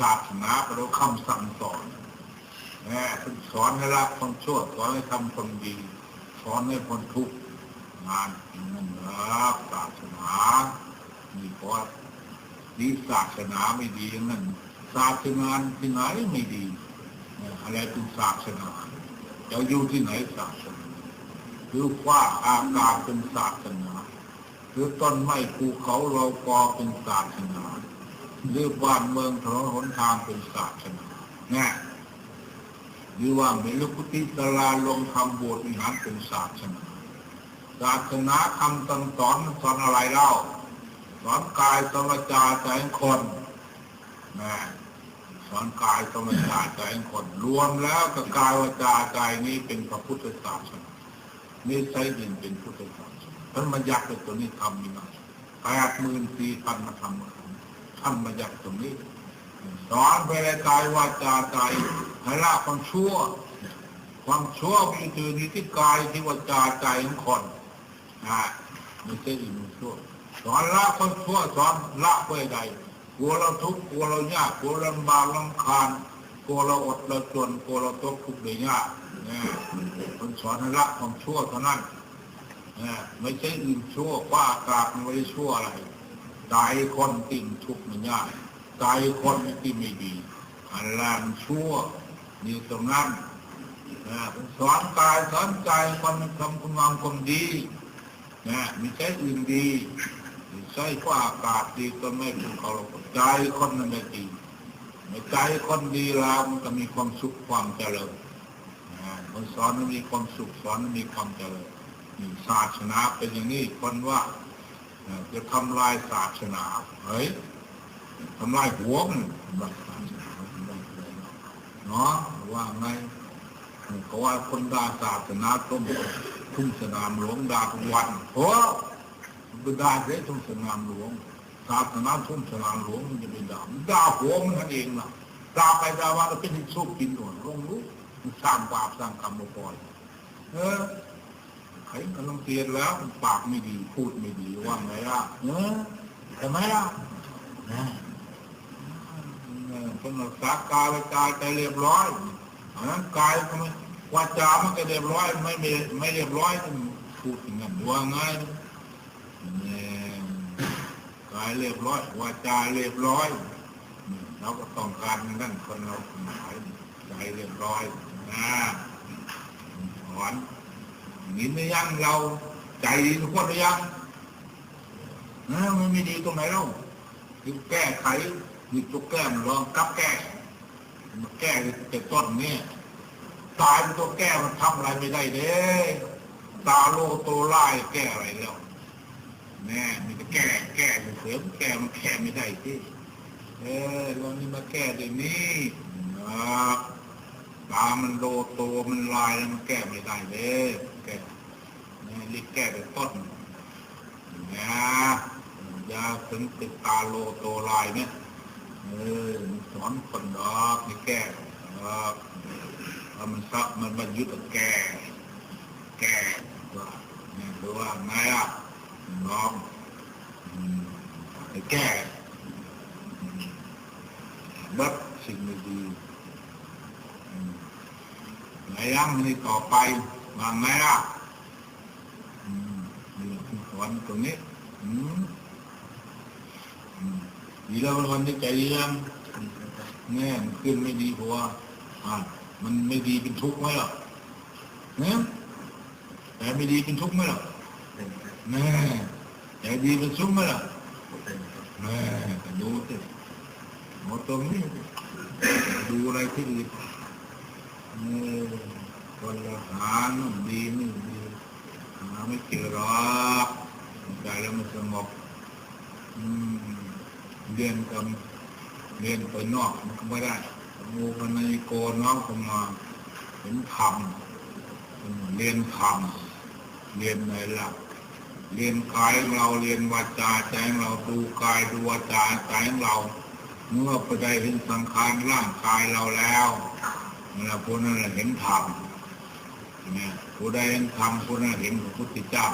ศาสนาเราคำสั่งสอนแม่สอนให้รักคนชั่วสอนให้ทำคนดี สอนให้พ้นทุกข์งานจริงนั่นรักศาสนามีเพราะว่ศาสนาไม่ดีนั่นศาสนาที่ไหนไม่ดีอะไรเป็นศาสนาจะอยู่ที่ไหนศาสนาหรือว่าอากาศเป็นศาสนา หรือต้นไม้ภูเขาเรากอเป็นศาสนา หรือบ้านเมืองถนนหนทางเป็นศาสนาเนี่ยหรือว่ามีลูกพุทธิสลาลงทำโบสถ์วิหารเป็นศาสนาศาสนาคำสอนสอนสอนอะไรเล่าสอนกายสมจาใจคนนะสอนกายสมจาใจคน รวมแล้วกับกายวาจาใจนี้เป็นพระพุทธศาสนานี่ใช้ดินเป็นพุทธศาสนาท่านมายักษ์ตัวนี้ทำมีมาแปดหมื่นสี่พันมาทำมาท่านมายักตรงนี้ สอนไปในกายวาจาใจให้ละความชั่ว ความชั่วมีคือนิที่กายที่วาจาใจของคนนะไม่ใช่อื่นไม่ชั่วสอนละคนชั่วสอนละเพื่อใดกลัวเราทุกข์กลัวเรายากกลัวลำบากลำคาญกลัวเราอดเราจนกลัวเราตกทุกข์ได้ยากนะคนสอนให้ละความชั่วเท่านั้นนะไม่ใช่อื่นชั่วว่าอากาศมันไม่ได้ชั่วอะไร ใจคนติ่งทุกข์มันยากใจคนที่ไม่ดีอันแรงชั่วอยู่ตรงนั้นนะสอนกายสอนใจคนทำคุณงามความดีนะมีใจอื่นดีใช่ก็อากาศดีก็ไม่เป็นเขาหรอกใจคนมันไม่ดีไม่ใจคนดีแล้วมันก็มีความสุขความเจริญนะมันสอนมันมีความสุขสอนมันมีความเจริญศาสนาเป็นอย่างนี้คนว่า จะทำลายศาสนาเฮ้ยทำลายหัวมันทำลายศาสนาทำลายหัวเนาะว่าไงเขาว่าคนด่าศาสนาต้มทุ่งสนามหลวงด่าทุกวันโอ้ไปด่าเสียทุ่งสนามหลวงศาสนาทุ่งสนามหลวงมันจะไปด่ามันด่าหัวมันนั่นเองล่ะด่าไปด่าว่าเราเป็นที่สู้กินหนวดลงรู้มันสร้างบาปสร้างกรรมมาปล่อยเออ ใครกำลังเตียนแล้วปากไม่ดีพูดไม่ดีว่าไงล่ะเนออทำไมล่ะนะเออต้องรักษากายวาจาใจเรียบร้อยอันนั้นกายก็ไม่วาจามันก็เรียบร้อย ไม่ไม่ไม่เรียบร้อยต้องพูดอย่างนั้นว่าไงเนี่ยกายเรียบร้อยวาจาเรียบร้อยเราก็ต้องการนั่นคนเราหมายใจเรียบร้อยนะสอน นี่ไม่ยังเราใจดีทุกคนหรือยังนะมันไม่ดีตรงไหนเล่าคือแก้ไขหยิบตัวแก้มลองกับแก้มาแก้แต่ต้นเนี่ยตายเป็นตัวแก้มันทำอะไรไม่ได้เด้ตาโลโตไล่แก้อะไรแล้วแน่มีแต่แก้แก้เสริมแก้มันแก้ไม่ได้ที่เออเรานี่มาแก้เดี๋ยวนี้นะตามันโลโตมันลายแล้วมันแก้ไม่ได้เด้ ก้นี่รีบแก้แต่ต้นนะยาถึงติดตาโลโตลายเนี่ยเออสอนคนดอกนี่แก้ดอกถ้ามันซักมันบรรยุทธ์แก้แก้ว่าเนี่ยหรือว่าไงอะน้องอืมไอ้แก้บัดสิ่งไม่ดีอืมไหนยังนี่ต่อไป ว่าไงอะอืมนี่สอนตรงนี้ อืมดีแล้ววันนี้ใจเลี้ยงแน่มันขึ้นไม่ดีเพราะว่าอ่ามันไม่ดีเป็นทุกข์ไหมล่ะเนี่ยแต่ไม่ดีเป็นทุกข์ไหมล่ะแน่แต่ดีเป็นทุกข์ไหมล่ะแน่แต่ดูสิหมดตรงนี้ดูอะไรที่อื่นเออ คนละหานู่นดีนี่ดีหาไม่เจอหรอกใจแล้วมันสงบอืมเรียนกับเรียนไปนอกมันก็ไม่ได้งูกันในโกน้องเข้ามาเห็นธรรมเรียนธรรมเรียนในหลักเรียนกายของเราเรียนวาจาใจของเราดูกายดูวาจาใจของเรา เมื่อไปได้เห็นสังขารร่างกายเราแล้วนั่นแหละผู้นั้นแหละเห็นธรรม ผู้ใดเห็นธรรมผู้นั้นเห็นพระพุทธเจ้า